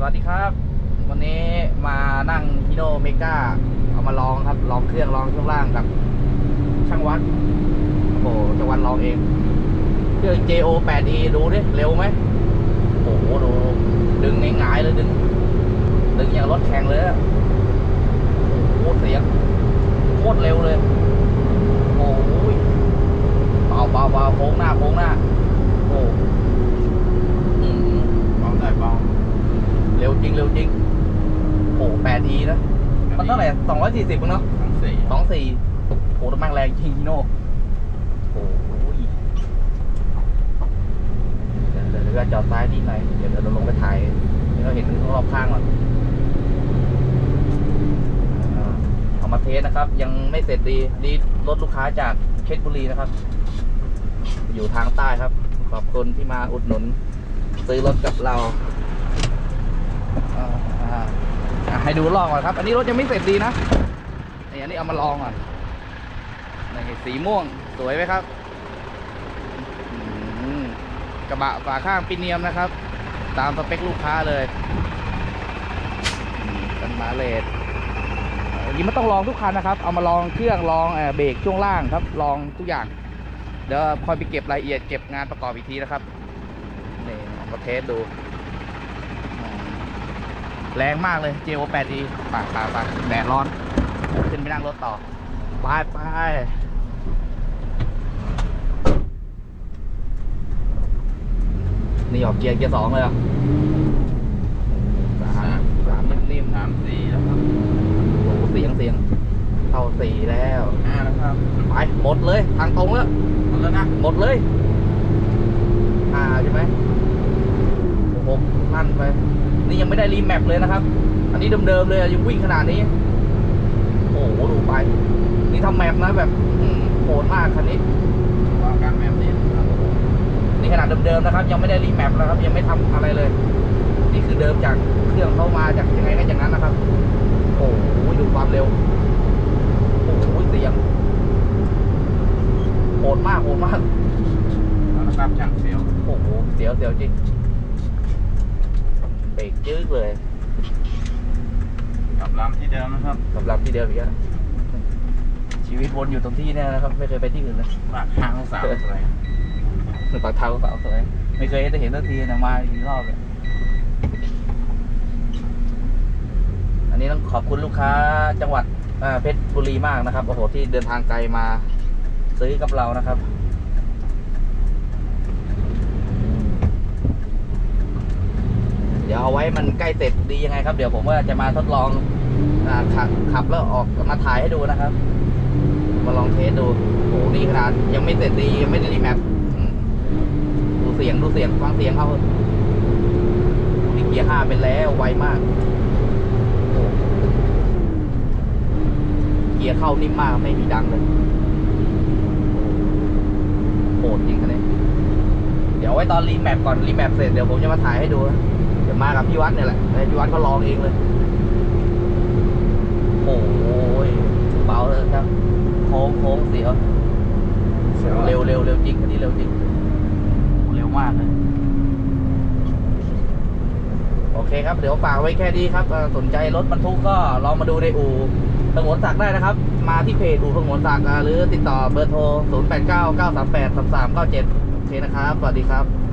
สวัสดีครับ วันนี้มานั่งฮิโนเมกาเอามาลองครับ ลองเครื่องลองช่วงล่างกับ ช่างวัดโอ้โหช่างวัดลองเอง เครื่อง JO 8E ดูดิเร็วไหมโอ้โหดูดึงหงายๆเลยดึง ดึงอย่างรถแข่งเลยโอ้โหเสียงโคตรเร็วเลย โอ้ยเบาเบาเบาโค้งหน้าโค้งหน้า โอ้อืม เบาได้เบา เร็วจริงเร็วจริงโอ้แปดอีนะ มันเท่าไหร่สองร้อยสี่สิบเนาะทั้งสี่สองสี่โอ้แต่แม่งแรงจริงพี่โน่โอ้ยเดี๋ยวเดี๋ยวเดี๋ยวจอดซ้ายนิดหน่อยเดี๋ยวเดี๋ยวเราลงไปถ่ายให้เราเห็นรอบข้างก่อนอ่าเอามาเทสนะครับ ยังไม่เสร็จดีดีรถลูกค้าจากเพชรบุรีนะครับ อยู่ทางใต้ครับ ขอบคุณที่มาอุดหนุน ซื้อรถกับเรา อ่าให้ดูลองก่อนครับ อันนี้รถยังไม่เสร็จดีนะนี่อันนี้เอามาลองก่อนนี่สีม่วงสวยไหมครับกระบะฝาข้างปีเนียมนะครับ ตามสเปคลูกค้าเลยกันมาเลดอันนี้ไม่ต้องลองทุกคันนะครับ เอามาลองเครื่องลองเบรกช่วงล่างครับ ลองทุกอย่าง เดี๋ยวคอยไปเก็บรายละเอียดเก็บงานประกอบอีกทีนะครับนี่มาเทสดู แรงมากเลย JO 8 e ปากปากปากแดดร้อน ขึ้นไปนั่งรถต่อ ไปไปนี่ออกเกียร์เกียร์สองเลยเหรอะสามสามนิ่มๆสามสี่แล้วครับโอ้โหเสียงเสียงเท่าสี่แล้วห้าแล้วครับ ไป หมดเลย ทางตรงแล้ว หมดแล้วนะ หมดเลย อ่าใช่ไหมโอ้โหนั่น ไป นี่ยังไม่ได้รีแมปเลยนะครับ อันนี้เดิมๆเลยอะยังวิ่งขนาดนี้ โอ้โหดูไป นี่ทำแมปนะแบบอื้อหือโหดมากคันนี้วางการแบบนี้นะครับนี่ขนาดเดิมๆนะครับ ยังไม่ได้รีแมปนะครับ ยังไม่ทำอะไรเลย นี่คือเดิมจากเครื่องเข้ามาจากยังไงก็อย่างนั้นนะครับ โอ้โหดูความเร็วโอ้โหเสียงโหดมากโหดมากเอาละครับช่างเสียวโอ้โหเสียวเสียวจริง เบรกจืดเลยกลับลำที่เดิมนะครับสำหรับที่เดิมอีกแล้วชีวิตวนอยู่ตรงที่เนี่ยนะครับ ไม่เคยไปที่อื่นเลยปากทางสาวอะไรปากเท้าสาวสวยไม่เคยได้เห็นสักทีนะมาอีกรอบเลยอันนี้ต้องขอบคุณลูกค้าจังหวัดอ่าเพชรบุรีมากนะครับโอ้โหที่เดินทางไกลมาซื้อกับเรานะครับ เดี๋ยวเอาไว้มันใกล้เสร็จดียังไงครับ เดี๋ยวผมว่าจะมาทดลองอขับขับแล้วออกมาถ่ายให้ดูนะครับ มาลองเทสดูโอ้โหนี่ขนาดยังไม่เสร็จดียังไม่ได้รีแมปดูเสียงดูเสียงฟังเสียงเขานี่เกียร์ห้าเป็นแล้วไวมากโอ้เกียร์เข้านิ่มมากไม่มีดังเลยโหดจริงคันนี้เดี๋ยวไว้ตอนรีแมปก่อนรีแมปเสร็จเดี๋ยวผมจะมาถ่ายให้ดูนะ ดี๋ยวมากับพี่วัดเนี่ยแหละให้พี่วัดเขาลองเองเลย โอ้ยเบาเลยครับ โค้งโค้งเสียวเสียวเร็วเร็วเร็วจริงคันนี้เร็วจริงโอ้เร็วมากเลยโอเคครับ เดี๋ยวฝากไว้แค่นี้ครับเอ่อสนใจรถบรรทุกก็ลองมาดูในอู่สงวนศักดิ์ได้นะครับ มาที่เพจอู่สงวนศักดิ์อ่าหรือติดต่อเบอร์โทร 0 8 9 9 3 8 3 3 9 7 โอเคนะครับ สวัสดีครับ